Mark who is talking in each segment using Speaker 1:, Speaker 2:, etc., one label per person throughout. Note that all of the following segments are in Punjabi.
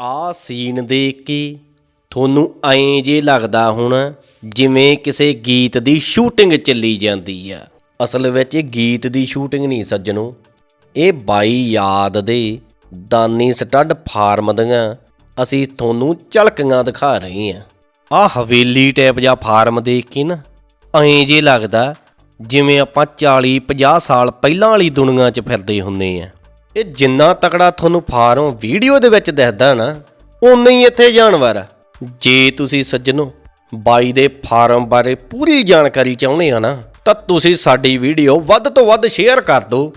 Speaker 1: ਆ ਸੀਨ ਦੇਖ ਕੇ ਤੁਹਾਨੂੰ ਐਂ ਜੇ ਲੱਗਦਾ ਹੁਣ ਜਿਵੇਂ ਕਿਸੇ ਗੀਤ ਦੀ ਸ਼ੂਟਿੰਗ ਚੱਲੀ ਜਾਂਦੀ ਆ। ਅਸਲ ਵਿੱਚ ਇਹ ਗੀਤ ਦੀ ਸ਼ੂਟਿੰਗ ਨਹੀਂ ਸੱਜਣੋ। ਇਹ ਬਾਈ ਯਾਦ ਦੇ ਦਾਨੀ ਸਟੱਡ ਫਾਰਮ ਦੀਆਂ ਅਸੀਂ ਤੁਹਾਨੂੰ ਝਲਕੀਆਂ ਦਿਖਾ ਰਹੇ ਹਾਂ। ਆ ਹਵੇਲੀ ਟਾਈਪ ਜਾਂ ਫਾਰਮ ਦੇਖ ਕੇ ਨਾ, ਐਂ ਜੇ ਲੱਗਦਾ ਜਿਵੇਂ ਆਪਾਂ 40 50 ਸਾਲ ਪਹਿਲਾਂ ਵਾਲੀ ਦੁਨੀਆ 'ਚ ਫਿਰਦੇ ਹੁੰਨੇ ਆ ਇਹ ਜਿੰਨਾ ਤਕੜਾ ਤੁਹਾਨੂੰ ਫਾਰਮ ਵੀਡੀਓ ਦੇ ਵਿੱਚ ਦਿਖਦਾ ਨਾ ਉਨਾ ਹੀ ਇੱਥੇ ਜਾਨਵਰ ਆ। ਜੇ ਤੁਸੀਂ ਸੱਜਣੋ, ਬਾਈ ਦੇ ਫਾਰਮ ਬਾਰੇ ਪੂਰੀ ਜਾਣਕਾਰੀ ਚਾਹੁੰਦੇ ਆ ਨਾ, ਤਾਂ ਤੁਸੀਂ ਸਾਡੀ ਵੀਡੀਓ ਵੱਧ ਤੋਂ ਵੱਧ ਸ਼ੇਅਰ ਕਰ ਦਿਓ।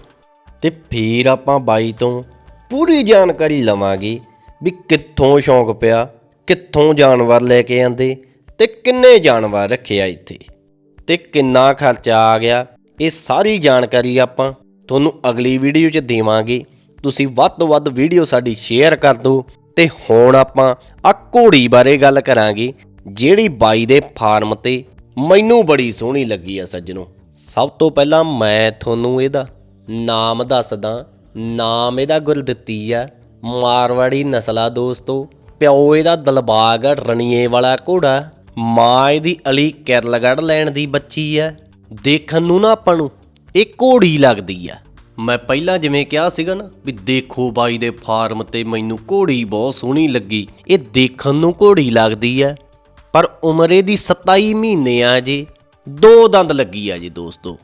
Speaker 1: ਤੇ ਫਿਰ ਆਪਾਂ ਬਾਈ ਤੋਂ ਪੂਰੀ ਜਾਣਕਾਰੀ ਲਵਾਂਗੇ ਵੀ ਕਿੱਥੋਂ ਸ਼ੌਂਕ ਪਿਆ, ਕਿੱਥੋਂ ਜਾਨਵਰ ਲੈ ਕੇ ਆਂਦੇ ਤੇ ਕਿੰਨੇ ਜਾਨਵਰ ਰੱਖਿਆ ਇੱਥੇ। ਤੇ ਕਿੰਨਾ ਖਰਚਾ ਆ ਗਿਆ, ਇਹ ਸਾਰੀ ਜਾਣਕਾਰੀ ਆਪਾਂ ਤੁਹਾਨੂੰ ਅਗਲੀ ਵੀਡੀਓ 'ਚ ਦੇਵਾਂਗੇ। ਤੁਸੀਂ ਵੱਧ ਤੋਂ ਵੱਧ ਵੀਡੀਓ ਸਾਡੀ ਸ਼ੇਅਰ ਕਰ ਦਿਓ ਤੇ ਹੁਣ ਆਪਾਂ ਆ ਘੋੜੀ ਬਾਰੇ ਗੱਲ ਕਰਾਂਗੇ ਜਿਹੜੀ ਬਾਈ ਦੇ ਫਾਰਮ ਤੇ ਮੈਨੂੰ ਬੜੀ ਸੋਹਣੀ ਲੱਗੀ ਆ ਸੱਜਣੋ। ਸਭ ਤੋਂ ਪਹਿਲਾਂ ਮੈਂ ਤੁਹਾਨੂੰ ਇਹਦਾ ਨਾਮ ਦੱਸਦਾ ਨਾਮ ਇਹਦਾ ਗੁਰਦਿੱਤੀ ਆ ਮਾਰਵਾੜੀ ਨਸਲਾ ਦੋਸਤੋ। ਪਿਓ ਇਹਦਾ ਦਲਬਾਗ ਆ, ਰਣੀਏ ਵਾਲਾ ਘੋੜਾ ਮਾਂ ਇਹਦੀ ਅਲੀ ਕਿਰਲਗੜ ਲੈਣ ਦੀ ਬੱਚੀ ਆ। ਦੇਖਣ ਨੂੰ ਨਾ ਆਪਾਂ ਨੂੰ ਇਹ ਘੋੜੀ ਲੱਗਦੀ ਆ। ਮੈਂ ਪਹਿਲਾਂ ਜਿਵੇਂ ਕਿਹਾ ਸੀਗਾ ਨਾ ਵੀ ਦੇਖੋ ਬਾਈ ਦੇ ਫਾਰਮ ਤੇ ਮੈਨੂੰ ਘੋੜੀ ਬਹੁਤ ਸੋਹਣੀ ਲੱਗੀ। ਇਹ ਦੇਖਣ ਨੂੰ ਘੋੜੀ ਲੱਗਦੀ ਆ ਪਰ ਉਮਰ ਇਹਦੀ 27 ਮਹੀਨੇ ਆ ਜੀ, ਦੋ ਦੰਦ ਲੱਗੀ ਆ ਜੀ ਦੋਸਤੋ।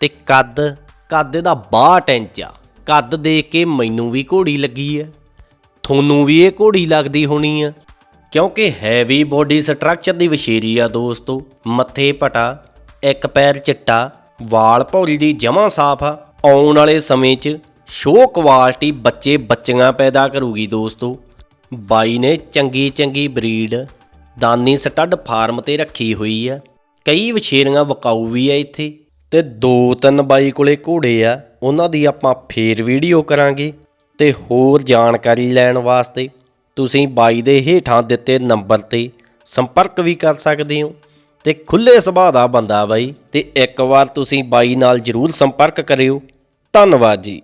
Speaker 1: ਤੇ ਕੱਦ ਕੱਦ ਦਾ 62 ਇੰਚ ਆ। ਕੱਦ ਦੇਖ ਕੇ ਮੈਨੂੰ ਵੀ ਘੋੜੀ ਲੱਗੀ ਆ ਤੁਹਾਨੂੰ ਵੀ ਇਹ ਘੋੜੀ ਲੱਗਦੀ ਹੋਣੀ ਆ। ਕਿਉਂਕਿ ਹੈਵੀ ਬੋਡੀ ਸਟਰਕਚਰ ਦੀ ਵਿਸ਼ੇਰੀ ਆ ਦੋਸਤੋ। ਮੱਥੇ ਪਟਾ, ਇੱਕ ਪੈਰ ਚਿੱਟਾ, ਵਾਲ ਭੌਰੀ ਦੀ ਜਮਾਂ ਸਾਫ਼ ਆ। ਆਉਣ ਵਾਲੇ ਸਮੇਂ 'ਚ ਸ਼ੋਅ ਕੁਆਲਿਟੀ ਬੱਚੇ ਬੱਚੀਆਂ ਪੈਦਾ ਕਰੂਗੀ ਦੋਸਤੋ। ਬਾਈ ਨੇ ਚੰਗੀ ਚੰਗੀ ਬਰੀਡ ਦਾਨੀ ਸਟੱਡ ਫਾਰਮ ਤੇ ਰੱਖੀ ਹੋਈ ਆ। ਕਈ ਵਿਸ਼ੇਰੀਆਂ ਵਕਾਊ ਵੀ ਆ ਇੱਥੇ। ਤੇ ਦੋ ਤਿੰਨ ਬਾਈ ਕੋਲੇ ਘੋੜੇ ਆ, ਉਹਨਾਂ ਦੀ ਆਪਾਂ ਫੇਰ ਵੀਡੀਓ ਕਰਾਂਗੇ ਤੇ ਹੋਰ ਜਾਣਕਾਰੀ ਲੈਣ ਵਾਸਤੇ ਤੁਸੀਂ ਬਾਈ ਦੇ ਹੇਠਾਂ ਦਿੱਤੇ ਨੰਬਰ ਤੇ ਸੰਪਰਕ ਵੀ ਕਰ ਸਕਦੇ ਹੋ। ਤੇ ਖੁੱਲੇ ਸੁਭਾਅ ਦਾ ਬੰਦਾ ਬਾਈ ਤੇ ਇੱਕ ਵਾਰ ਤੁਸੀਂ ਬਾਈ ਨਾਲ ਜਰੂਰ ਸੰਪਰਕ ਕਰਿਓ। ਧੰਨਵਾਦ ਜੀ।